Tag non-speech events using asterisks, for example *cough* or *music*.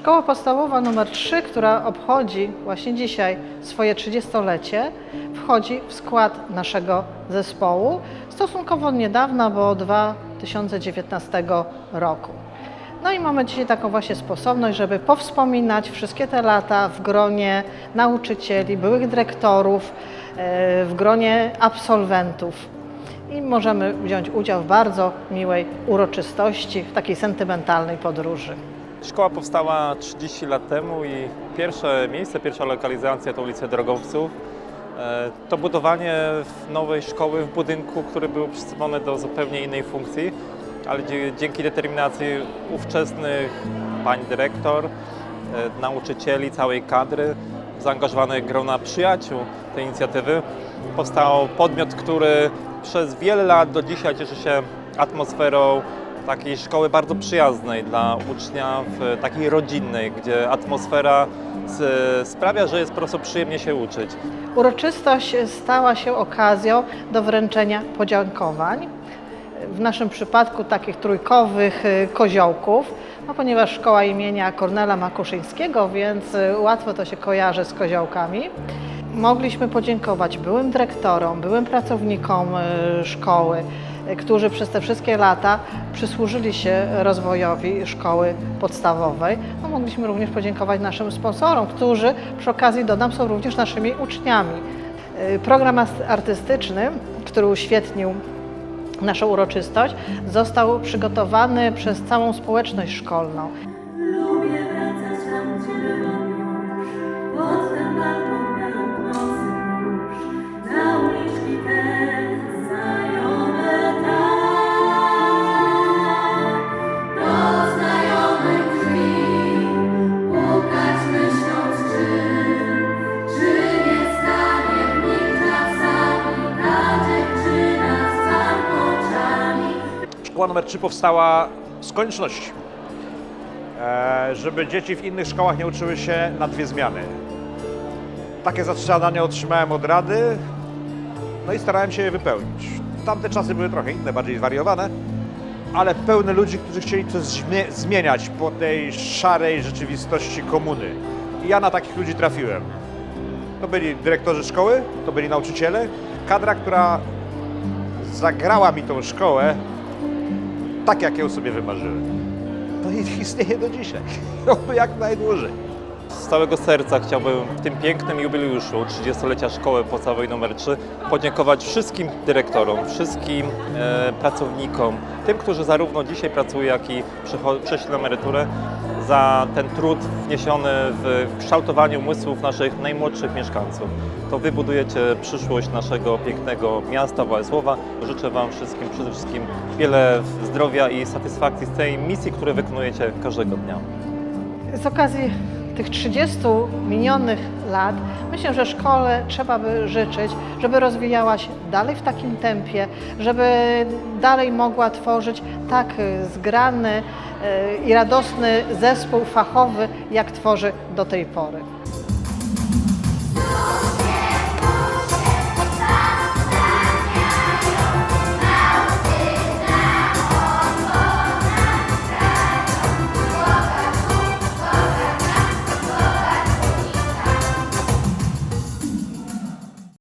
Szkoła podstawowa nr 3, która obchodzi właśnie dzisiaj swoje 30-lecie, wchodzi w skład naszego zespołu stosunkowo niedawna, bo 2019 roku. No i mamy dzisiaj taką właśnie sposobność, żeby powspominać wszystkie te lata w gronie nauczycieli, byłych dyrektorów, e, w gronie absolwentów. I możemy wziąć udział w bardzo miłej uroczystości, w takiej sentymentalnej podróży. Szkoła powstała 30 lat temu i pierwsze miejsce, pierwsza lokalizacja to ulica Drogowców. E, To budowanie nowej szkoły w budynku, który był przystosowane do zupełnie innej funkcji, ale dzięki determinacji ówczesnych pań dyrektor, e, nauczycieli, całej kadry, zaangażowanych grona przyjaciół tej inicjatywy, powstał podmiot, który przez wiele lat do dzisiaj cieszy się atmosferą takiej szkoły bardzo przyjaznej dla ucznia, w takiej rodzinnej, gdzie atmosfera sprawia, że jest po prostu przyjemnie się uczyć. Uroczystość stała się okazją do wręczenia podziękowań. W naszym przypadku takich trójkowych y, koziołków, no ponieważ szkoła imienia Kornela Makuszyńskiego, więc y, łatwo to się kojarzy z koziołkami. Mogliśmy podziękować byłym dyrektorom, byłym pracownikom y, szkoły, którzy przez te wszystkie lata przysłużyli się rozwojowi szkoły podstawowej. No, mogliśmy również podziękować naszym sponsorom, którzy przy okazji dodam są również naszymi uczniami. Y, Program artystyczny, który uświetnił naszą uroczystość, został przygotowany przez całą społeczność szkolną. Szkoła numer 3 powstała z konieczności, e, żeby dzieci w innych szkołach nie uczyły się na dwie zmiany. Takie zadanie otrzymałem od Rady, no i starałem się je wypełnić. Tamte czasy były trochę inne, bardziej zwariowane, ale pełne ludzi, którzy chcieli coś zmie- zmieniać po tej szarej rzeczywistości komuny. I ja na takich ludzi trafiłem. To byli dyrektorzy szkoły, to byli nauczyciele, kadra, która zagrała mi tą szkołę tak, jak ją sobie wymarzyłem. No i istnieje do dzisiaj. *laughs* Oby jak najdłużej. Z całego serca chciałbym w tym pięknym jubileuszu 30-lecia szkoły podstawowej nr 3 podziękować wszystkim dyrektorom, wszystkim e, pracownikom, tym, którzy zarówno dzisiaj pracują, jak i przeszli na emeryturę, za ten trud wniesiony w kształtowanie umysłów naszych najmłodszych mieszkańców. To wy budujecie przyszłość naszego pięknego miasta Wałęsłowa. Życzę Wam wszystkim przede wszystkim wiele zdrowia i satysfakcji z tej misji, którą wykonujecie każdego dnia. Z okazji tych 30 minionych lat myślę, że szkole trzeba by życzyć, żeby rozwijała się dalej w takim tempie, żeby dalej mogła tworzyć tak zgrany y, i radosny zespół fachowy, jak tworzy do tej pory.